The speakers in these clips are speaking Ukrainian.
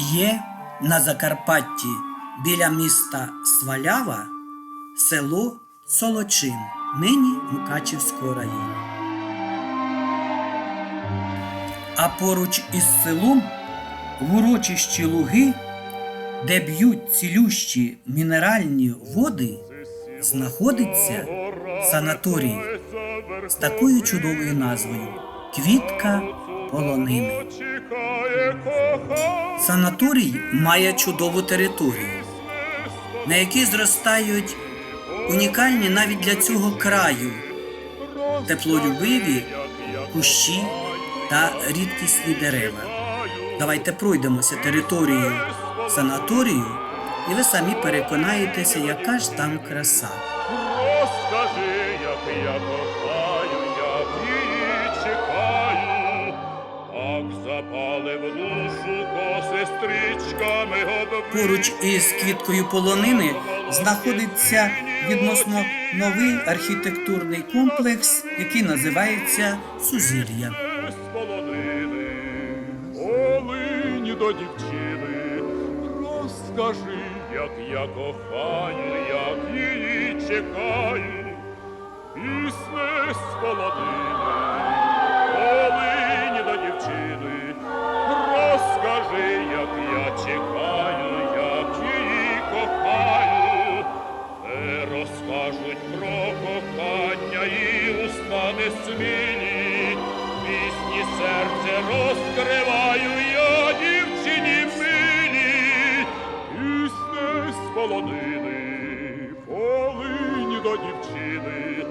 Є на Закарпатті біля міста Свалява село Солочин, нині Мукачівського району. А поруч із селом в урочищі Луги, де б'ють цілющі мінеральні води, знаходиться санаторій з такою чудовою назвою Квітка полонини. Санаторій має чудову територію, на якій зростають унікальні навіть для цього краю теплолюбиві кущі та рідкісні дерева. Давайте пройдемося територією санаторію, і ви самі переконаєтеся, яка ж там краса. Розкажи, як я кохаю, Поруч із квіткою полонини знаходиться відносно новий архітектурний комплекс, який називається Сузір'я. Олині до дівчини, розкажи, як я кохаю, як її чекаю, пісне з полонини, смілі, пісні серце розкриваю я дівчині милі, пісне з полонини, полині до дівчини,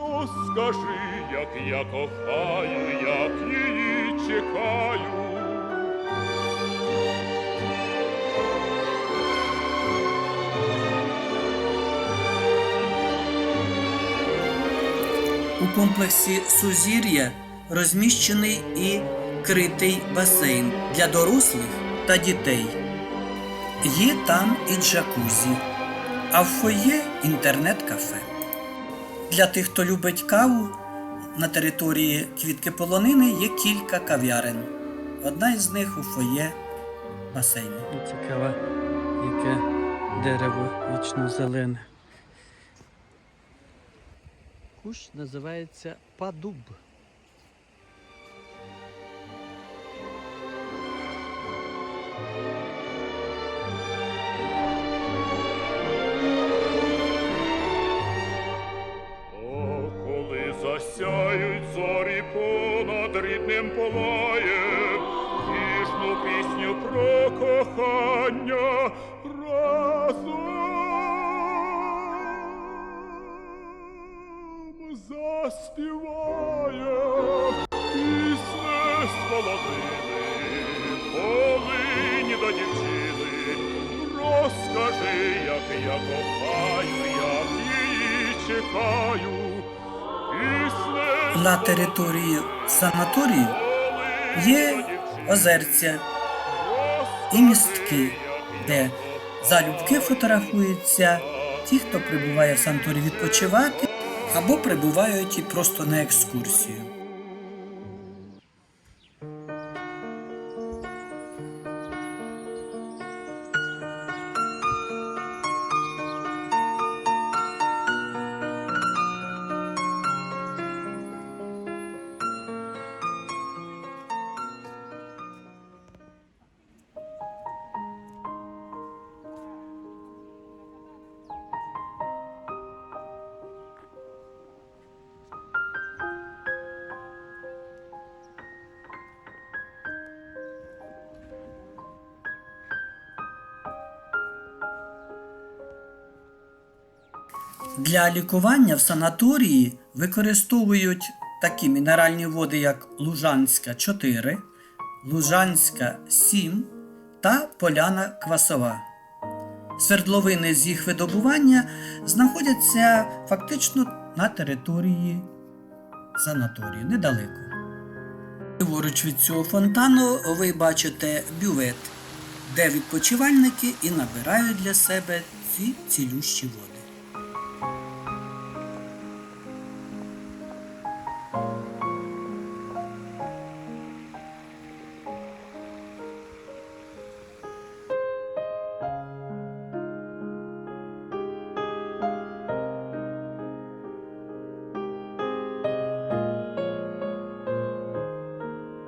розкажи, як я кохаю, як її чекаю. У комплексі Сузір'я розміщений і критий басейн для дорослих та дітей. Є там і джакузі, а в фоє інтернет-кафе. Для тих, хто любить каву, на території квітки полонини є кілька кав'ярень. Одна із них у фоє басейну. Цікаве, яке дерево вічно зелене. Кущ називається падуб. О, коли засяють зорі понад рідним полаєм, ніжну пісню про кохання я кохаю, як її чекаю, На території санаторію є озерця і містки, де залюбки фотографуються ті, хто прибуває в санаторій відпочивати, або прибувають і просто на екскурсію. Для лікування в санаторії використовують такі мінеральні води, як Лужанська 4, Лужанська 7 та Поляна Квасова. Свердловини з їх видобування знаходяться фактично на території санаторію недалеко. Ліворуч від цього фонтану ви бачите бювет, де відпочивальники і набирають для себе ці цілющі води.